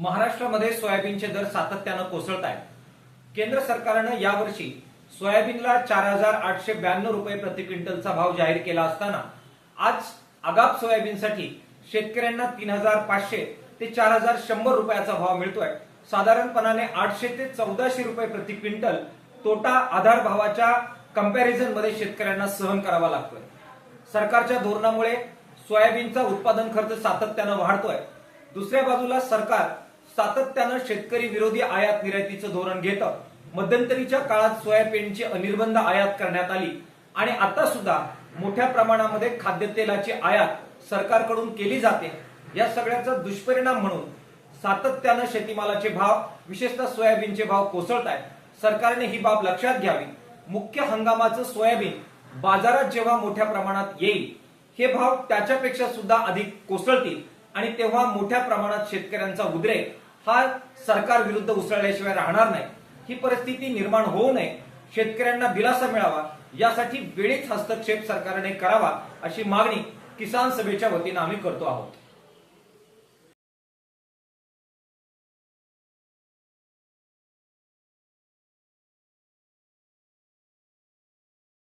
महाराष्ट्रामध्ये सोयाबीनचे दर सातत्यानं कोसळत आहेत. केंद्र सरकारनं यावर्षी सोयाबीनला चार हजार आठशे ब्याण्णव रुपये प्रति क्विंटलचा भाव जाहीर केला असताना आज आगाप सोयाबीनसाठी शेतकऱ्यांना तीन हजार पाचशे ते चार हजार शंभर रुपयाचा भाव मिळतोय. साधारणपणाने आठशे ते चौदाशे रुपये प्रति क्विंटल तोटा आधार भावाच्या कंपॅरिझनमध्ये शेतकऱ्यांना सहन करावा लागतोय. सरकारच्या धोरणामुळे सोयाबीनचा उत्पादन खर्च सातत्यानं वाढतोय. दुसऱ्या बाजूला सरकार सातत्यानं शेतकरी विरोधी आयात निर्यातीचं धोरण घेतं. मध्यंतरीच्या काळात सोयाबीनची अनिर्बंध आयात करण्यात आली. आणि आता सुद्धा मोठ्या प्रमाणामध्ये खाद्यतेलाची आयात सरकारकडून केली जाते. या सगळ्याचा दुष्परिणाम म्हणून सातत्यानं शेतीमालाचे भाव विशेषतः सोयाबीनचे भाव कोसळत आहेत सरकारने ही बाब लक्षात घ्यावी. मुख्य हंगामाचं सोयाबीन बाजारात जेव्हा मोठ्या प्रमाणात येईल हे भाव त्याच्यापेक्षा सुद्धा अधिक कोसळतील आणि तेव्हा मोठ्या प्रमाणात शेतकऱ्यांचा उद्रेक हा सरकार विरुद्ध उसळल्याशिवाय राहणार नाही. ही परिस्थिती निर्माण होऊ नये. शेतकऱ्यांना दिलासा मिळावा. यासाठी वेळीच हस्तक्षेप सरकारने करावा अशी मागणी किसान सभेच्या वतीनं आम्ही करतो आहोत.